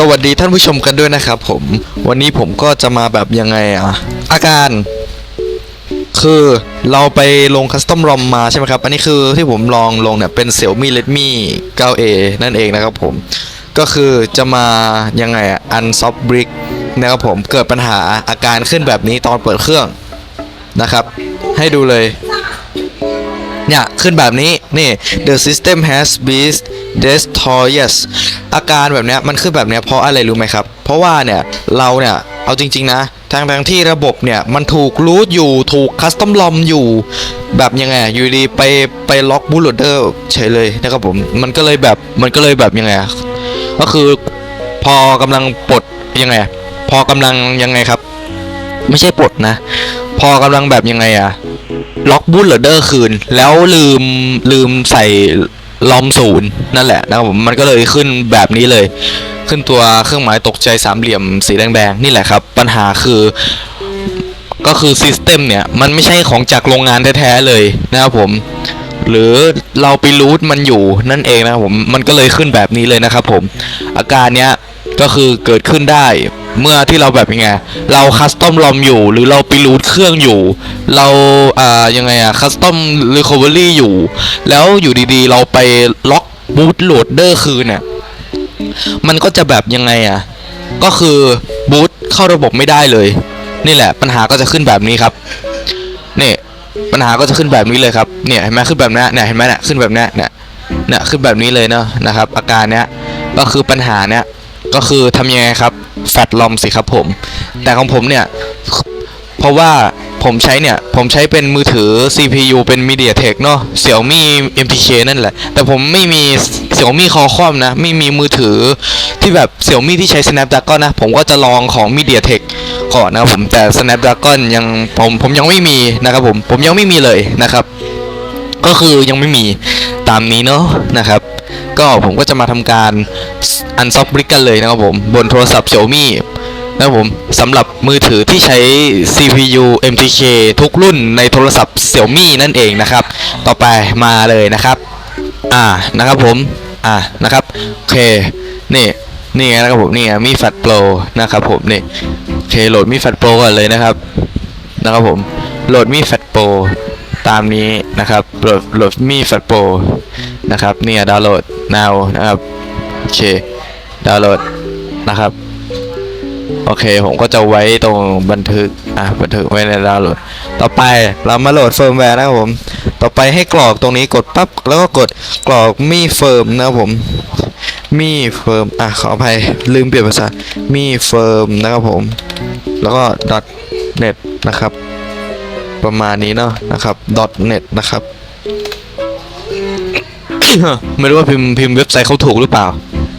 สวัสดีท่านผู้ชมกันด้วยนะครับผมวันนี้ผมก็จะมาแบบยังไงอะอาการคือเราไปลงคัสตอมรอมมาใช่ไหมครับ อันนี้คือที่ผมลองลงเนี่ยเป็น Xiaomi Redmi 9A นั่นเองนะครับผม ก็คือจะมายังไงอะอันซอฟบริกนะครับผมเกิดปัญหาอาการขึ้นแบบนี้ตอนเปิดเครื่องนะครับ ให้ดูเลย เนี่ย ขึ้นแบบนี้ นี่ the system has been destroyed อาการแบบเนี้ยมันขึ้นแบบเนี้ยเพราะอะไรรู้ไหมครับ เพราะว่าเนี่ย เราเนี่ย เอาจริง ๆ นะทางทางที่ระบบเนี่ยมันถูกรูทอยู่ถูกคัสตอมลอมอยู่ แบบยังไงอยู่ดีไปไปล็อกบูลเดอร์เฉยเลยนะครับผม มันก็เลยแบบมันก็เลยแบบยังไงก็คือพอกำลังปลดยังไง พอกำลังยังไงครับ ไม่ใช่ปลดนะ พอกำลังแบบยังไงอะล็อกบูลเดอร์คืน แล้วลืมลืมใส่ลอมศูนย์นั่นแหละนะครับผมมันก็เลยขึ้นแบบนี้เลย ขึ้นตัวเครื่องหมายตกใจสามเหลี่ยมสีแดงๆนี่แหละครับ ปัญหาคือก็คือซิสเต็มเนี่ย มันไม่ใช่ของจากโรงงานแท้ๆเลยนะครับผม หรือเราไปรูทมันอยู่นั่นเองนะครับผมมันก็เลยขึ้นแบบนี้เลยนะครับผม อาการเนี้ยก็คือเกิดขึ้นได้ เมื่อที่เราแบบยังไงเราคัสตอมลอมอยู่ หรือเราไปรูทเครื่องอยู่ เราอ่ายังไงอะคัสตอมรีคอเวอรี่อยู่ แล้วอยู่ดีๆ เราไปล็อกบูตโหลดเดอร์คืนเนี่ยมันก็จะแบบยังไงอะก็คือบูตเข้าระบบไม่ได้เลย นี่แหละปัญหาก็จะขึ้นแบบนี้ครับนี่ปัญหาก็จะขึ้นแบบนี้เลยครับเนี่ยเห็นไหมขึ้นแบบนี้เนี่ยเห็นไหมเนี่ยขึ้นแบบนี้เนี่ยเนี่ยขึ้นแบบนี้เลยเนาะนะครับ อาการเนี้ยก็คือปัญหาเนี้ย ก็คือทำยังไงครับแฟตลอมสิครับผม แต่ของผมเนี่ย เพราะว่าผมใช้เนี่ย ผมใช้เป็นมือถือ CPU เป็น MediaTek เนาะ Xiaomi MTK นั่นแหละ แต่ผมไม่มี Xiaomi Qualcomm นะ ไม่มีมือถือที่แบบ Xiaomi ที่ใช้ Snapdragon นะ ผมก็จะลองของ MediaTek ก่อนนะครับผม แต่ Snapdragon ยังผมผมยังไม่มีนะครับผม ผมยังไม่มีเลยนะครับ ก็คือยังไม่มี ตามนี้เนาะนะครับ ก็ผมก็จะมาทำการอันซอฟบริกกันเลยนะครับผมบนโทรศัพท์ Xiaomi นะครับผมสำหรับมือถือที่ใช้ CPU MTK ทุกรุ่นในโทรศัพท์ Xiaomi นั่นเองนะครับ ต่อไปมาเลยนะครับ อ่านะครับผมอ่านะครับโอเคนี่นี่ไงนะครับผมนี่ไงมีแฟตโปรนะครับผมนี่โอเคโหลดมีแฟตโปรก่อนเลยนะครับนะครับผมโหลดมีแฟตโปร ตามนี้นะครับโหลดโหลดมีแฟตโปนะครับเนี่ยดาวน์โหลด now นะครับโอเคดาวน์โหลดนะครับโอเคผมก็จะไว้ตรงบันทึกอะบันทึกไว้ในดาวน์โหลด ต่อไปเรามาโหลดเฟิร์มแวร์นะครับผม ต่อไปให้กรอกตรงนี้กดปั๊บแล้วก็กดกรอกมีเฟิร์มนะครับผมมีเฟิร์มอะขออภัยลืมเปลี่ยนภาษามีเฟิร์มนะครับผม แล้วก็ .net นะครับ ประมาณนี้เนาะนะครับ .net นะครับ ไม่รู้ว่าพิมพ์พิมพ์เว็บไซต์เขาถูกหรือเปล่า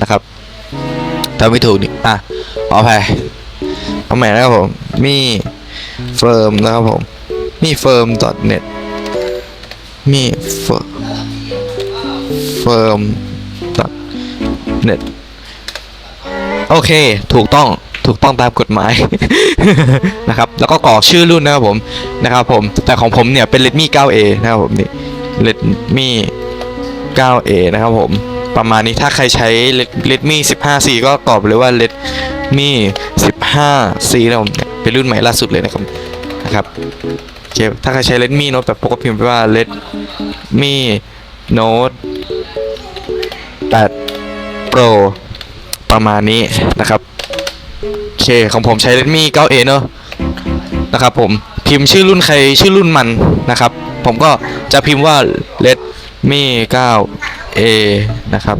นะครับถ้าไม่ถูกนี่อะขออภัยเอาใหม่นะครับผมมีเฟิร์มนะครับผมมีเฟิร์ม .net มีเฟิร์มเฟิร์ม .net โอเค ถูกต้อง ถูกต้องตามกฎหมาย นะครับ แล้วก็กรอกชื่อรุ่นนะครับผมนะครับผม แต่ของผมเนี่ยเป็น Redmi 9A นะครับผมนี่ Redmi 9A นะครับผม ประมาณนี้ถ้าใครใช้ Redmi 15C ก็ตอบเลยว่า Redmi 15C นะผมเนี่ยเป็นรุ่นใหม่ล่าสุดเลยนะครับนะครับโอเคถ้าใครใช้ Redmi Note แบบปกติพิมพ์ไปว่า Redmi Note 8 Pro ประมาณนี้นะครับ เคของผมใช้ Redmi 9A เนอะนะครับผมพิมพ์ชื่อรุ่นใครชื่อรุ่นมันนะครับ ผมก็จะพิมพ์ว่า Redmi 9A นะครับ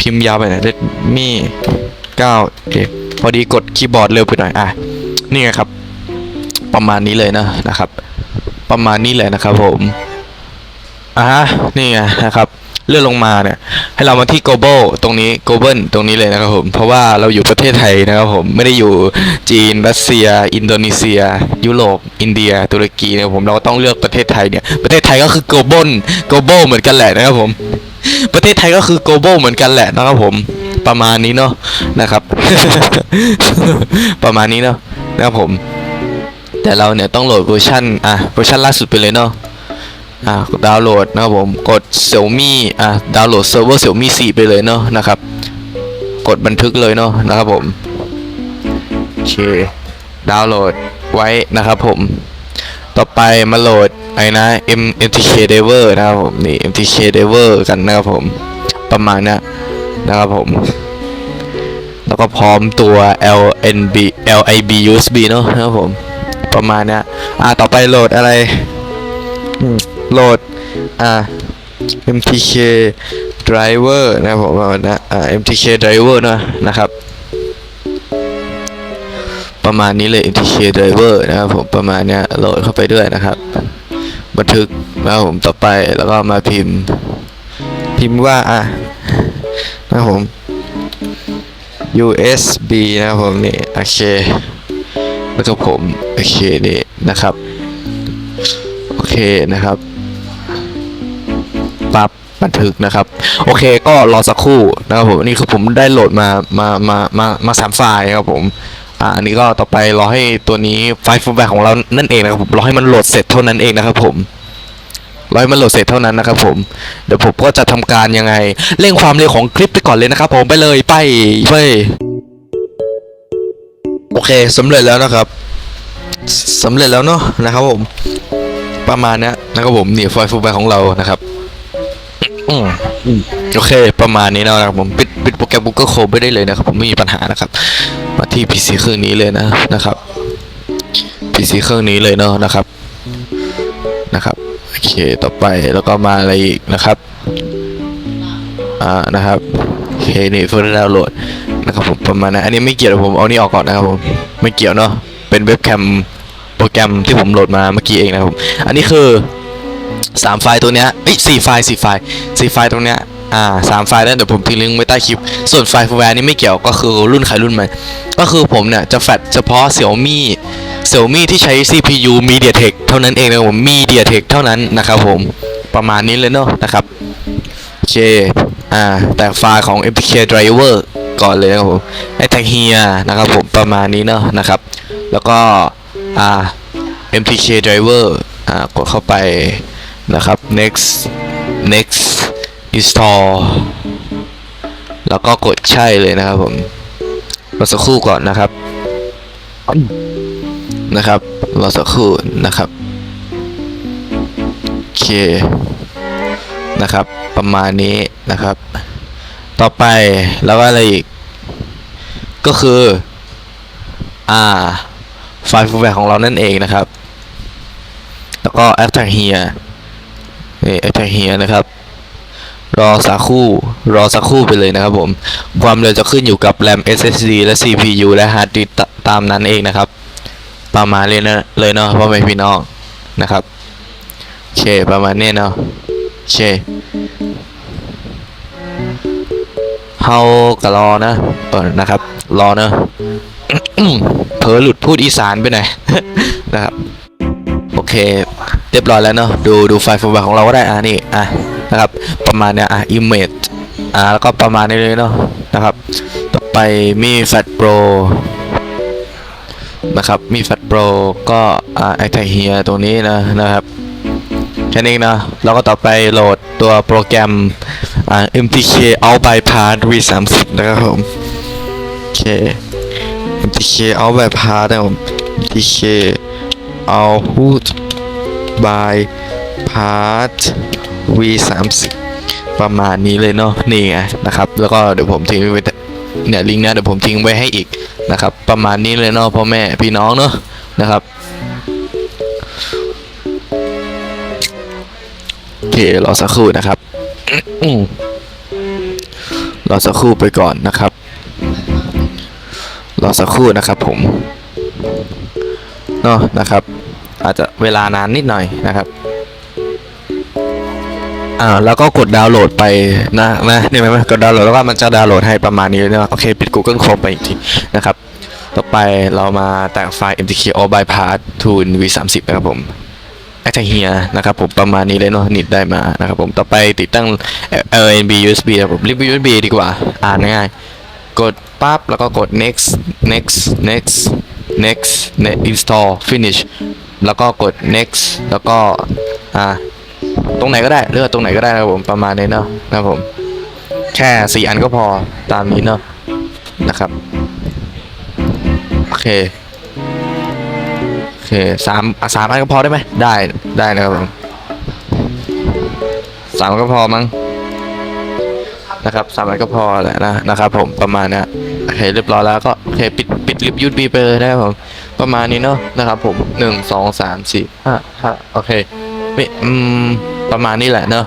พิมพ์ยาวไปหน่อย Redmi 9A พอดีกดคีย์บอร์ดเร็วไปหน่อยอะนี่ไงครับ ประมาณนี้เลยนะนะครับ ประมาณนี้เลยนะครับผมอะนี่ไงนะครับ เลื่อนลงมาเนี่ยให้เรามาที่ global ตรงนี้ global ตรงนี้เลยนะครับผมเพราะว่าเราอยู่ประเทศไทยนะครับผมไม่ได้อยู่จีนรัสเซีย อินโดนีเซีย ยุโรปอินเดีย ตุรกีนะครับผมเราก็ต้องเลือกประเทศไทยเนี่ยประเทศไทยก็คือ global global เหมือนกันแหละนะครับผมประเทศไทยก็คือ global เหมือนกันแหละนะครับผมประมาณนี้เนาะนะครับ ประมาณนี้เนาะนะครับผม แต่เราเนี่ยต้องโหลดเวอร์ชันอะเวอร์ชันล่าสุดไปเลยเนาะ อะดาวน์โหลดนะครับผมกด Xiaomi อะดาวน์โหลดเซิร์ฟเวอร์ Xiaomi 4 ไปเลยเนาะนะครับ กดบันทึกเลยเนาะนะครับผมโอเคดาวน์โหลดไว้นะครับผมต่อไปมาโหลดไอ้นะ M MTK Driver นะครับผมนี่ MTK Driver กันนะครับผมประมาณนี้นะครับผม แล้วก็พร้อมตัว LNB LIB USB เนอะนะครับผม ประมาณนี้อ่าต่อไปโหลดอะไร อืม โหลดอ่า MTK Driver นะครับผมประมานะอ่า MTK Driver นะนะครับ ประมาณนี้เลย MTK Driver นะครับผมประมาณเนี้ยโหลดเข้าไปด้วยนะครับ บันทึกนะครับผมต่อไปแล้วก็มาพิมพ์ พิมพ์ว่าอะนะผม USB นะครับผมนี่โอเคแล้วก็ผม โอเคนี่นะครับ โอเคนะครับ บันทึกนะครับ โอเคก็รอสักครู่นะครับผมนี่คือผมได้โหลดมามามามามาสามไฟล์ครับผมอ่าอันนี้ก็ต่อไปรอให้ตัวนี้ไฟล์ฟูลแบ็กของเรานั่นเองนะครับผมรอให้มันโหลดเสร็จเท่านั้นเองนะครับผมร้อยมันโหลดเสร็จเท่านั้นนะครับผม เดี๋ยวผมก็จะทำการยังไง เร่งความเร็วของคลิปไปก่อนเลยนะครับผมไปเลยไปไปโอเคสำเร็จแล้วนะครับสำเร็จแล้วเนาะนะครับผม ประมาณนี้นะครับผมนี่ไฟล์ฟูลแบ็กของเรานะครับ อืมโอเค ประมาณนี้นะครับผมปิดปิดโปรแกรม Google Chrome ไปได้เลยนะครับ ผมไม่มีปัญหานะครับ มาที่ PC เครื่องนี้เลยนะนะครับ PC เครื่องนี้เลยเนาะนะครับนะครับโอเคต่อไปแล้วก็มาอะไรอีกนะครับอ่านะครับโอเคนี่เฟิร์สดาวน์โหลดนะครับผมประมาณนั้นอันนี้ไม่เกี่ยวผมเอานี่ออกก่อนนะครับผมไม่เกี่ยวเนาะเป็นเว็บแคมโปรแกรมที่ผมโหลดมาเมื่อกี้เองนะครับผมอันนี้คือ สามไฟล์ตัวเนี้ยเอ้ยสี่ไฟล์สี่ไฟล์สี่ไฟล์ตรงเนี้ยอ่าสามไฟล์นั้นเดี๋ยวผมทิ้งลิงก์ไว้ใต้คลิป ส่วนไฟล์ฟูแวร์นี่ไม่เกี่ยวก็คือรุ่นใครรุ่นมันก็คือผมเนี่ยจะแฟลชเฉพาะ Xiaomi Xiaomi ที่ใช้ CPU MediaTek เท่านั้นเองนะผม MediaTek เท่านั้นนะครับผมประมาณนี้เลยเนาะนะครับโอเคอ่าแต่ไฟล์ของ MTK Driver ก่อนเลยนะครับผมไอแท็กเฮียนะครับผมประมาณนี้เนาะนะครับ แล้วก็อ่า MTK Driver อ่ากดเข้าไป นะครับ next next install แล้วก็กดใช่เลยนะครับผมรอสักครู่ก่อนนะครับ นะครับรอสักครู่นะครับโอเคนะครับ ประมาณนี้นะครับ ต่อไปแล้วก็อะไรอีก ก็คือ อ่า ไฟล์ฟูลแบ็ของเรานั่นเองนะครับ แล้วก็ a p t a g here นี่ a p t a g here นะครับ รอสักคู่ รอสักคู่ไปเลยนะครับผม ความเร็วจะขึ้นอยู่กับ RAM SSD และ CPU และ hard disk ตตามนั้นเองนะครับ ประมาณเลยนะเลยเนาะพ่อแม่พี่น้องนะครับโอเคประมาณนี้เนาะโอเคเฮาก็รอนะเออนะครับ รอเนาะเผลอหลุดพูดอีสานไปหน่อยนะครับ เค เรียบร้อยแล้วเนาะดูดูไฟล์โฟลเดอร์ของเราก็ได้อะนี่อะนะครับ ประมาณเนี้ยอะ image อะแล้วก็ประมาณนี้เลยเนาะนะครับ ต่อไปมีแฟลชโปรนะครับมีแฟลชโปรก็อ่าไอแทเฮียตรงนี้นะนะครับแค่นี้นะแล้วก็ต่อไปโหลดตัวโปรแกรมอ่า MTK Out Bypass V30 นะครับผมโอเค MTK Out Bypass นะครับผม MTK Out Bypass V30 ประมาณนี้เลยเนาะนี่ไงนะครับ แล้วก็เดี๋ยวผมทิ้งไว้เนี่ยลิงก์เนะเดี๋ยวผมทิ้งไว้ให้อีกนะครับ ประมาณนี้เลยเนาะพ่อแม่พี่น้องเนาะนะครับโอเครอสักครู่นะครับรอสักครู่ไปก่อนนะครับรอสักครู่นะครับผม เนาะนะครับ อาจจะเวลานานนิดหน่อยนะครับอ่าแล้วก็กดดาวน์โหลดไปนะนะนี่ยไหมกดดาวน์โหลดแล้วก็มันจะดาวน์โหลดให้ประมาณนี้เลยนะโอเคปิด Google Chrome ไปอีกทีนะครับ ต่อไปเรามาแต่งไฟล์ MTK All Bypass to V30 นะครับผมไอทเฮียนะครับผมประมาณนี้เลยเนาะนิดได้มานะครับผมต่อไปติดตั้ง LNB USB นะครับผมรีบ USB ดีกว่า อ่านง่าย กดปั๊บแล้วก็กด next next next next ne install finish แล้วก็กด next แล้วก็อ่าตรงไหนก็ได้เลือกตรงไหนก็ได้นะครับผมประมาณนี้เนาะนะครับผม แค่สี่อันก็พอตามนี้เนาะนะครับโอเคโอเคสามอะสามอันก็พอได้ไหมได้ได้นะครับผมสามก็พอมั้งนะครับสามอันก็พอแหละนะนะครับผมประมาณนี้ โอเคเรียบร้อยแล้วก็โอเคปิดปิดลิฟต์ยูบีไปเลยนะครับผมประมาณนี้เนาะนะครับผมหนึ่งสองสามสี่ห้าห้าโอเคไม่อืมประมาณนี้แหละเนาะ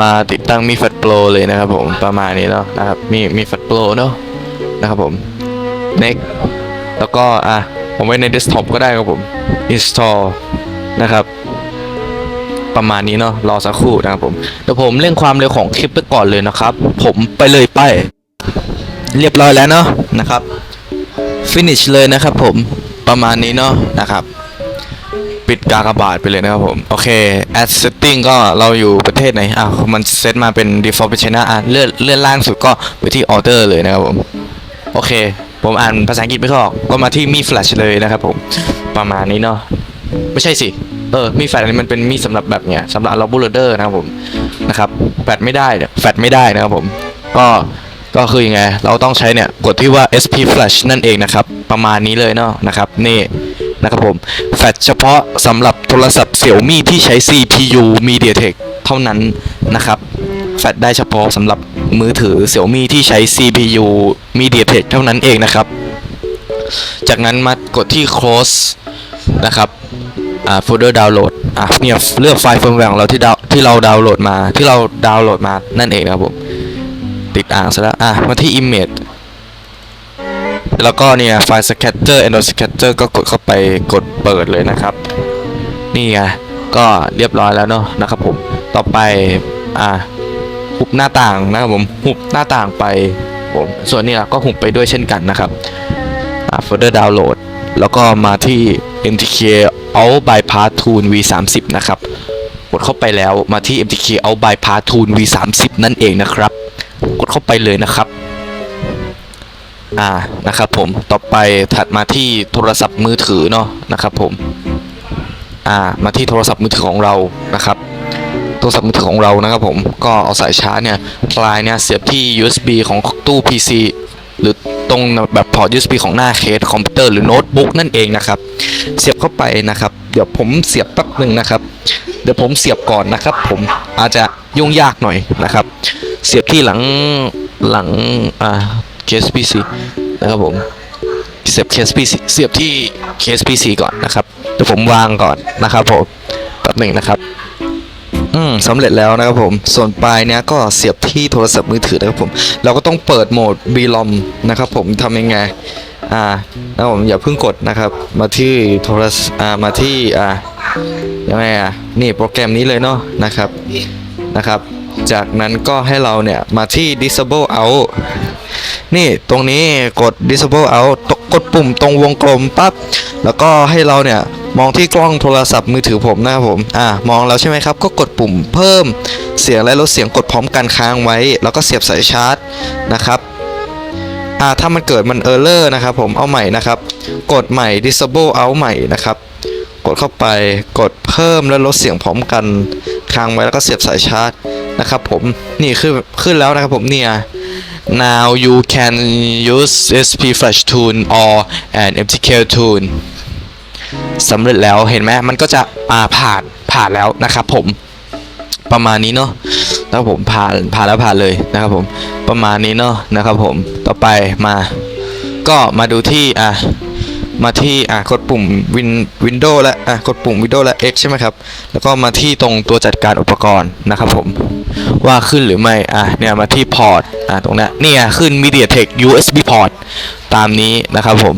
มาติดตั้งมีฟลชโปรเลยนะครับผมประมาณนี้เนาะนะครับมีมีฟลชโปรเนาะนะครับผม next แล้วก็อะผมไว้ในเดสก์ท็อปก็ได้ครับผม install นะครับประมาณนี้เนาะรอสักครู่นะครับผมเดี๋ยวผมเร่งความเร็วของคลิปไปก่อนเลยนะครับ ผมไปเลยไป เรียบร้อยแล้วเนาะนะครับ finish เลยนะครับผมประมาณนี้เนาะนะครับปิดกากบาทไปเลยนะครับผม โอเค add setting ก็เราอยู่ประเทศไหนอะมันเซตมาเป็น default เป็น China อะเลื่อนเลื่อนล่างสุดก็ไปที่ order เลยนะครับผม โอเค ผมอ่านภาษาอังกฤษไม่ออก ก็มาที่มี flash เลยนะครับผม ประมาณนี้เนาะไม่ใช่สิ เออ มีแฟลชนี้มันเป็นมีดสำหรับแบบเนี้ยสำหรับเราบูลเดอร์นะครับผม นะครับ แฟลชไม่ได้เนี่ยแฟลชไม่ได้นะครับผม ก็ ก็คือยังไง เราต้องใช้เนี่ยกดที่ว่า SP flash นั่นเองนะครับ ประมาณนี้เลยเนาะนะครับ นี่นะครับผม แฟลชเฉพาะสำหรับโทรศัพท์เสี่ยวมี่ที่ใช้ CPU MediaTek เท่านั้นนะครับ แฟลชได้เฉพาะสำหรับมือถือเสี่ยวมี่ที่ใช้ CPU MediaTek เท่านั้นเองนะครับ จากนั้นมากดที่ close นะครับอ่า folder download อะเนี่ยเลือกไฟล์เฟิร์มแวร์ของเราที่ดาวที่เราดาวน์โหลดมาที่เราดาวน์โหลดมานั่นเองนะครับผม ติดอ่างซะแล้ว อะ มาที่ image แล้วก็เนี่ยไฟล์ scatter and scatter ก็กดเข้าไปกดเปิดเลยนะครับ นี่ไง ก็เรียบร้อยแล้วเนาะนะครับผม ต่อไป อะหุบหน้าต่างนะครับผม หุบหน้าต่างไปผม ส่วนนี้ก็หุบไปด้วยเช่นกันนะครับ อ่า folder download แล้วก็มาที่ MTK Out Bypass Tool V30 นะครับ กดเข้าไปแล้วมาที่ MTK Out Bypass Tool V30 นั่นเองนะครับ กดเข้าไปเลยนะครับ อ่านะครับผมต่อไปถัดมาที่โทรศัพท์มือถือเนาะนะครับผมอ่ามาที่โทรศัพท์มือถือของเรานะครับโทรศัพท์มือถือของเรานะครับผมก็เอาสายชาร์จเนี่ยปลายเนี่ยเสียบที่ USB ของตู้ PC หรือตรงแบบพอร์ต USB ของหน้าเคสคอมพิวเตอร์หรือโน้ตบุ๊กนั่นเองนะครับ เสียบเข้าไปนะครับ เดี๋ยวผมเสียบแป๊บหนึ่งนะครับ เดี๋ยวผมเสียบก่อนนะครับ ผมอาจจะยุ่งยากหน่อยนะครับ เสียบที่หลังหลังอ่าเคส PC นะครับผมเสียบเคส PC เสียบที่เคส PC ก่อนนะครับเดี๋ยวผมวางก่อนนะครับผมแป๊บหนึ่งนะครับอืมสำเร็จแล้วนะครับผม ส่วนปลายเนี้ยก็เสียบที่โทรศัพท์มือถือนะครับผม เราก็ต้องเปิดโหมด b l o m นะครับผมทำยังไง อ่านะผมอย่าเพิ่งกดนะครับ มาที่โทรศอ่ามาที่อ่ายังไงอะนี่โปรแกรมนี้เลยเนาะนะครับนะครับ จากนั้นก็ให้เราเนี่ยมาที่ disable out นี่ตรงนี้กด disable out กดปุ่มตรงวงกลมปั๊บแล้วก็ให้เราเนี่ยมองที่กล้องโทรศัพท์มือถือผมนะครับผมอ่ามองแล้วใช่ไหมครับ ก็กดปุ่มเพิ่มเสียงและลดเสียงกดพร้อมกันค้างไว้ แล้วก็เสียบสายชาร์จนะครับอ่าถ้ามันเกิดมันเออร์เลอร์นะครับผมเอาใหม่นะครับ กดใหม่ disable out ใหม่นะครับ กดเข้าไปกดเพิ่มและลดเสียงพร้อมกันค้างไว้แล้วก็เสียบสายชาร์จ นะครับผมนี่ขึ้นขึ้นแล้วนะครับผมเนี่ย now you can use SP flash tool or an MTK tool สำเร็จแล้วเห็นไหมมันก็จะอ่าผ่านผ่านแล้วนะครับผมประมาณนี้เนาะแล้วผมผ่านผ่านแล้วผ่านเลยนะครับผมประมาณนี้เนาะนะครับผมต่อไปมา ก็มาดูที่อะ มาที่อะกดปุ่ม Win Windows และอะกดปุ่ม Windows และ X ใช่ไหมครับแล้วก็มาที่ตรงตัวจัดการอุปกรณ์นะครับผมว่าขึ้นหรือไม่อะเนี่ยมาที่พอร์ตอะตรงนี้เนี่ยขึ้น MediaTek USB port ตามนี้นะครับผม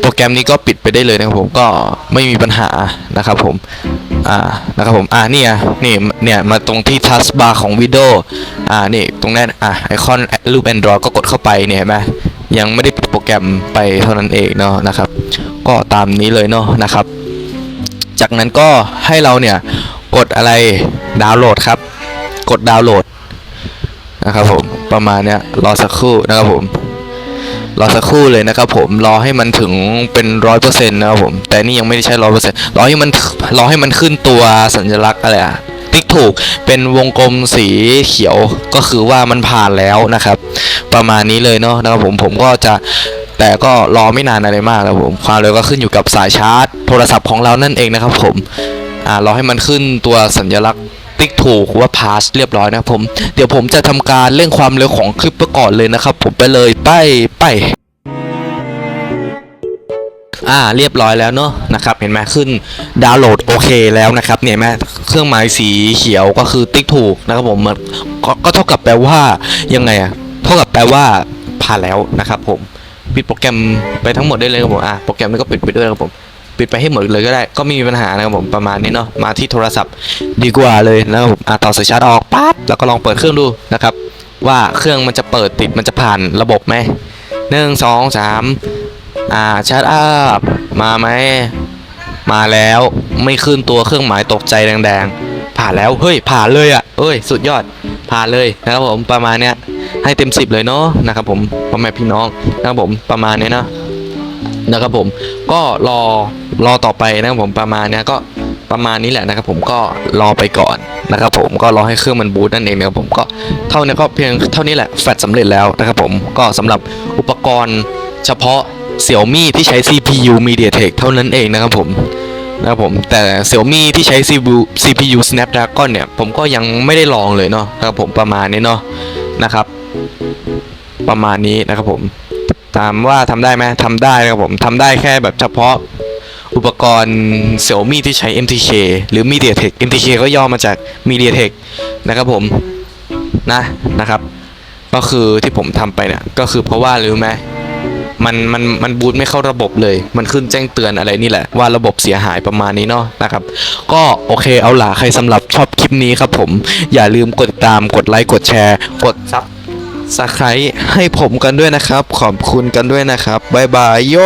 โปรแกรมนี้ก็ปิดไปได้เลยนะครับผมก็ไม่มีปัญหานะครับผมอ่านะครับผมอ่าเนี่ยนี่เนี่ยมาตรงที่ taskbar ของ Windows อ่านี่ตรงนั้นอะไอคอนรูป Android ก็กดเข้าไปเนี่ยเห็นไหมยังไม่ได้ปิด แกรมไปเท่านั้นเองเนาะนะครับ ก็ตามนี้เลยเนาะนะครับ จากนั้นก็ให้เราเนี่ยกดอะไรดาวน์โหลดครับ กดดาวน์โหลดนะครับผมประมาณเนี้ยรอสักครู่นะครับผมรอสักครู่เลยนะครับผมรอให้มันถึงเป็นร้อยเปอร์เซ็นต์นะครับผมแต่นี่ยังไม่ได้ใช้ร้อยเปอร์เซ็นต์รอให้มันรอให้มันขึ้นตัวสัญลักษณ์อะไรอะติ๊กถูกเป็นวงกลมสีเขียวก็คือว่ามันผ่านแล้วนะครับ ประมาณนี้เลยเนาะนะครับผมผมก็จะแต่ก็รอไม่นานอะไรมากนะผมความเร็วก็ขึ้นอยู่กับสายชาร์จ โทรศัพท์ของเรานั่นเองนะครับผมอ่ารอให้มันขึ้นตัวสัญลักษณ์ติ๊กถูกว่า pass เรียบร้อยนะครับผมเดี๋ยวผมจะทำการเร่งความเร็วของคลิปไปก่อนเลยนะครับ ผมไปเลยไปไปอ่าเรียบร้อยแล้วเนอะนะครับเห็นไหมขึ้นดาวน์โหลดโอเคแล้วนะครับเนี่ยเห็นไหมเครื่องหมายสีเขียวก็คือติ๊กถูกนะครับผมมันก็ก็เท่ากับแปลว่ายังไงอะ ท่ากับแปลว่าผ่านแล้วนะครับผมปิดโปรแกรมไปทั้งหมดได้เลยครับผมอะโปรแกรมนี้ก็ปิดไปด้วยครับผมปิดไปให้หมดเลยก็ได้ก็ไม่มีปัญหานะครับผมประมาณนี้เนาะมาที่โทรศัพท์ดีกว่าเลยนะครับผมอะต่อสายชาร์จออกปั๊บแล้วก็ลองเปิดเครื่องดูนะครับว่าเครื่องมันจะเปิดติดมันจะผ่านระบบไหมหนึ่งสองสามอ่าชัดอัพมาไหมมาแล้วไม่ขึ้นตัวเครื่องหมายตกใจแดงๆ ผ่านแล้วเฮ้ยผ่านเลยอะ่ะเอ้ยสุดยอดผ่านเลยนะครับผมประมาณเนี้ยให้เต็มสิบเลยเนาะนะครับผมพ่อแม่พี่น้องนะครับผมประมาณเนี้ยนะนะครับผมก็รอรอต่อไปนะครับผมประมาณเนี้ยก็ประมาณนี้แหละนะครับผมก็รอไปก่อนนะครับผมก็รอให้เครื่องมันบูตนั่นเองนะครับผมก็เท่านี้ก็เพียงเท่านี้แหละแฟลชสำเร็จแล้วนะครับผมก็สำหรับอุปกรณ์เฉพาะ Xiaomi ที่ใช้ CPU MediaTek เท่านั้นเองนะครับผม นะครับผมแต่ Xiaomi ที่ใช้ CPU CPU Snapdragon เนี่ย ผมก็ยังไม่ได้ลองเลยเนาะนะครับผมประมาณนี้เนาะนะครับ ประมาณนี้นะครับผมถามว่าทำได้ไหมทำได้นะครับผมทำได้แค่แบบเฉพาะอุปกรณ์ Xiaomi ที่ใช้ MTK หรือ MediaTek MTK ก็ย่อมาจาก MediaTek นะครับผมนะนะครับ ก็คือที่ผมทำไปเนี่ยก็คือเพราะว่ารู้ไหม มันมันมันบูตไม่เข้าระบบเลย มันขึ้นแจ้งเตือนอะไรนี่แหละว่าระบบเสียหายประมาณนี้เนาะนะครับ ก็โอเคเอาล่ะใครสำหรับชอบคลิปนี้ครับผม อย่าลืมกดติดตามกดไลค์กดแชร์ กดซับสไครต์ให้ผมกันด้วยนะครับ ขอบคุณกันด้วยนะครับ บ๊ายบายโย